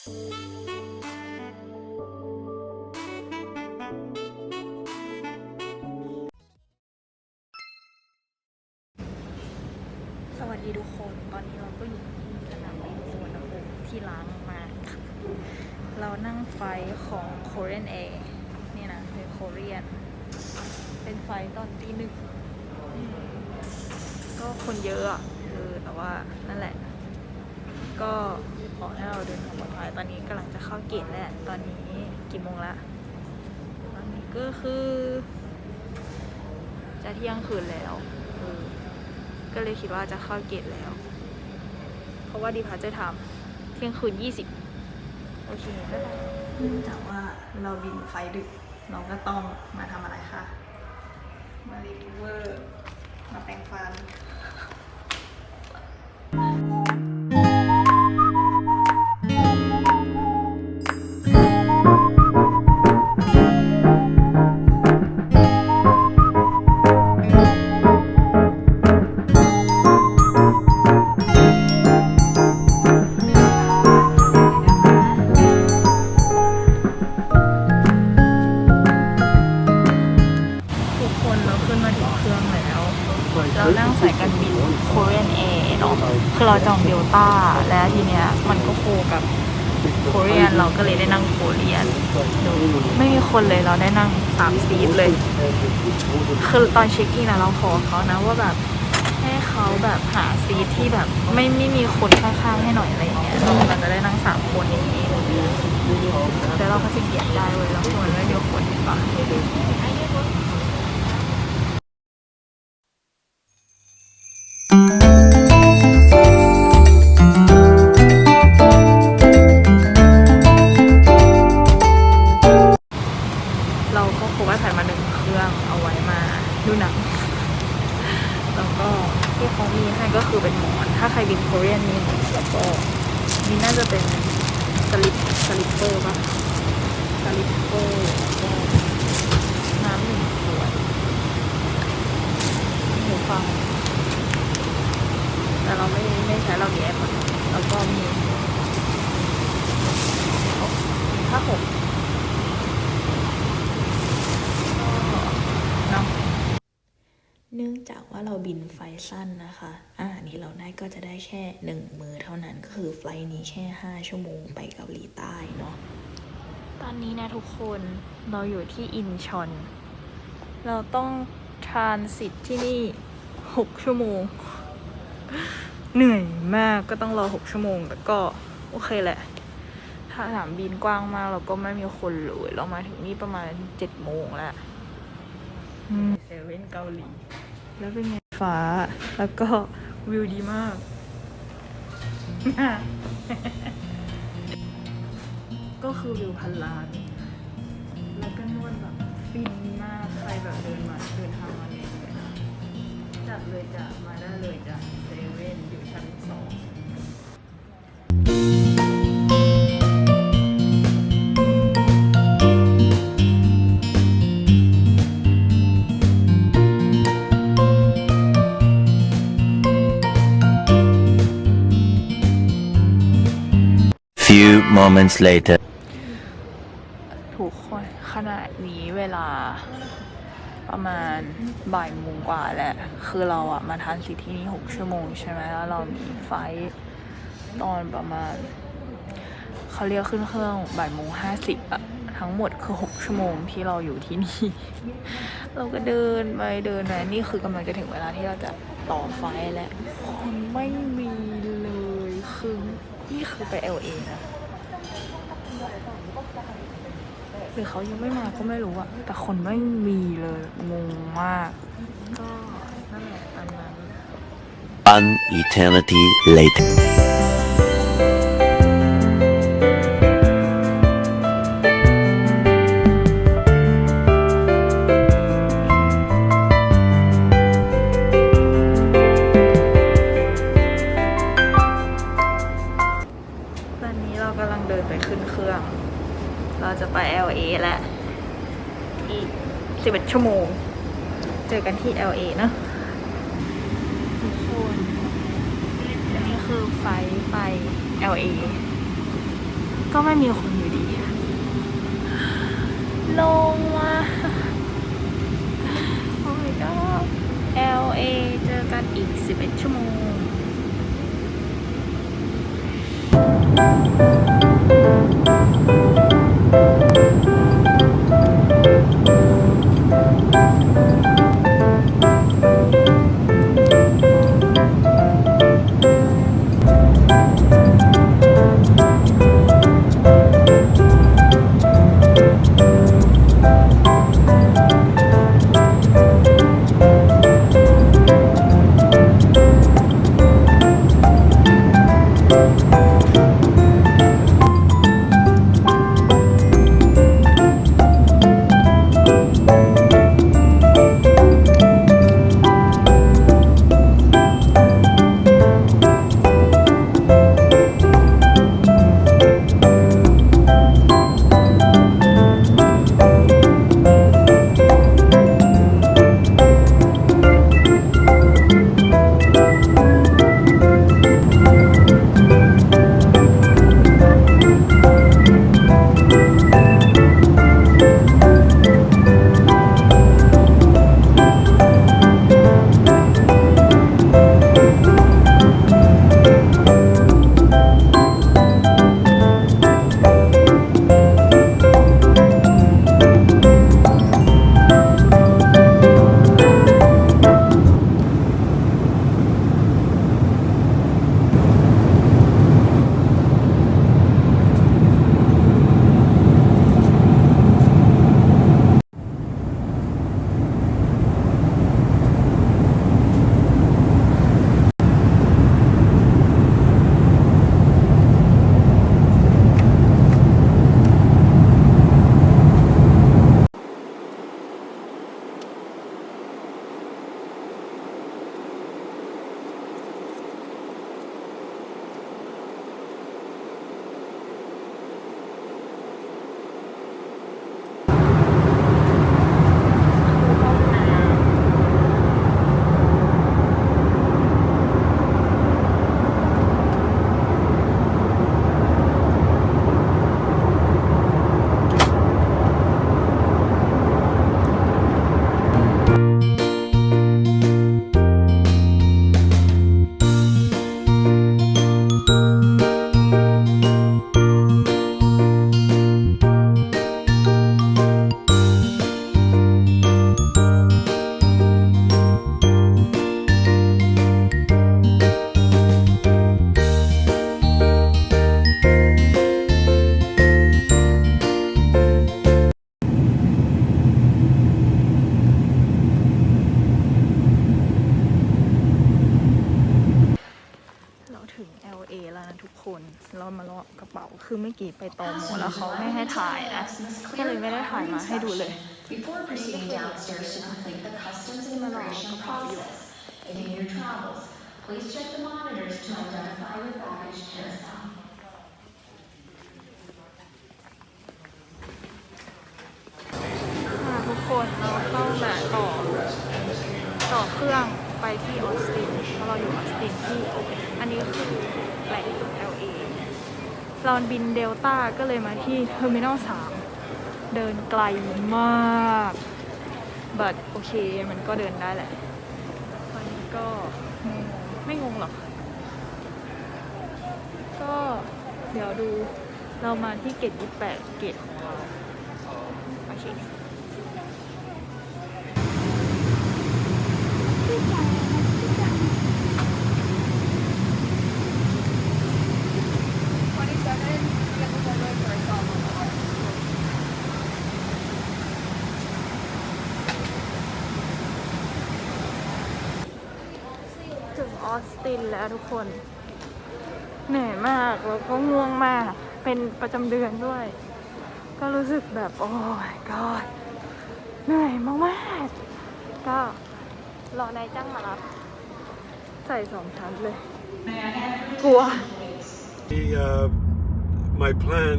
สวัสดีทุกคนตอนนี้เราก็อยู่ที่สนามบินสุวรรณภูมิที่ล้างมาค่ะเรานั่งไฟของ Korean Air นี่นะเป็น Korean เป็นไฟตอนตีหนึ่งก็คนเยอะอะเออแต่ว่านั่นแหละ ก็ขอให้เราเดินทางปลอดภัยตอนนี้กำลังจะเข้าเกตแล้วตอนนี้กี่โมงละตอนนี้ก็คือ จะเที่ยงคืนแล้วเออก็เลยคิดว่าจะเข้าเกตแล้ว เพราะว่าดีพาจะทำเที่ยงคืน20โอเคบ๊ายบายเนื่องจากว่าเราบินไฟดึกน้องก็ต้องมาทำอะไรคะ มารีวิวเวอร์ มาแปรงฟัน เราจองเดลต้าและทีเนี้ยมันก็โคกับ Korean เราก็เลยได้นั่ง Korean ดูไม่มีคนเลยเราได้นั่งสามซีทเลย คือตอนเช็คอินนะเราขอเขานะว่าแบบให้เขาแบบหาซีทที่แบบไม่ไม่มีคนข้างๆให้หน่อยอะไรอย่างเงี้ยเราจะได้นั่งสามคนอย่างนี้แต่เราก็สิเกียดได้เว้ยแล้วคือมันไม่มีคนเห็นปะ แล้วก็นี่น่าจะเป็นสลิปสลิปเปอร์ป่ะสลิปเปอร์ก็น้ำหนึ่งขวดหูฟัง แต่เราไม่ไม่ใช้เรามีแอปะแล้วก็มีผ้าห่ม เนาะเนื่องจากว่าเราบินไฟสั้นนะคะ อ่านี่เราได้ก็จะได้แค่หนึ่งมือเท่านั้นก็คือไฟล์นี้แค่ 5 ชั่วโมงไปเกาหลีใต้เนาะ ตอนนี้นะทุกคนเราอยู่ที่อินชอน เราต้องทรานสิตที่นี่ 6 ชั่วโมง เหนื่อยมากก็ต้องรอ 6 ชั่วโมง แต่ก็โอเคแหละ ถ้าสนามบินกว้างมากเราก็ไม่มีคนเลยเรามาถึงนี่ประมาณ7โมงแล้วเซเว่นเกาหลี แล้วเป็นไงฟ้า แล้วก็วิวดีมาก ก็คือวิวพันล้าน แล้วก็นวดแบบฟินมาก ใครแบบเดินมาเดินทางมาเนี่ยจัดเลยจ้ะ มาได้เลยจ้ะ เซเว่นอยู่ชั้นสอง moments later. ทุกคนขณะนี้เวลาประมาณบ่ายโมงกว่าแหละ คือเราอะมาทันสิที่นี่หกชั่วโมงใช่ไหมแล้วเรามีไฟตอนประมาณเขาเรียกขึ้นเครื่องบ่ายโมงห้าสิบอะทั้งหมดคือหกชั่วโมงที่เราอยู่ที่นี่ เราก็เดินไปเดินไปนี่คือกำลังจะถึงเวลาที่เราจะต่อไฟแล้วคนไม่มีเลยคือนี่คือไป LA นะ หรือเขายังไม่มาก็ไม่รู้อะแต่คนไม่มีเลยงงมาก ก็นั่นแหละตามนั้น An eternity later. ตอนนี้เรากำลังเดินไปขึ้นเครื่อง เราจะไป LA แล้วอีก11ชั่วโมง เจอกันที่ LA เนอะทุกคนนนี้คือไฟไป LA ก็ไม่มีคนอยู่ดีลงมาโอ้ my god LA เจอกันอีก 11 ชั่วโมง ถึง LA แล้วนะทุกคน เรามาเลาะกระเป๋า คือเมื่อกี้ไปตอมอแล้วเขาไม่ให้ถ่ายนะก็เลยไม่ได้ถ่ายมาให้ดูเลย Before proceeding downstairs to complete the customs and immigration process, and in your travels, please check the monitors to identify your baggage carousel. ค่ะทุกคนเราเข้ามาต่อต่อเครื่อง ไปที่ออสตินเพราะเราอยู่ออสตินที่อันนี้ก็คือแหล่ง LA เราบินเดลต้าก็เลยมาที่เทอร์มินอล3เดินไกลมากบัดโอเคมันก็เดินได้แหละตอนนี้ก็ไม่งงหรอก ก็เดี๋ยวดูเรามาที่เกต28เกตของเราโอเค ถึงออ สตินแล้วทุกคน เหนื่อยมากแล้วก็ง่วงมาก เป็นประจำเดือนด้วย ก็รู้สึกแบบโอ้ my god เหนื่อยมากๆ ก็รอนายจ้างมารับ ใส่สองชั้นเลย กลัว uh, my plan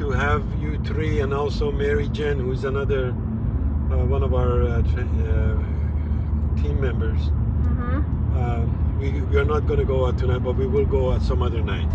to have you three and also Mary Jen, who's another uh, one of our uh, tra- uh, team members. อือหือ Uh, we, we are not going to go out tonight, but we will go out some other night.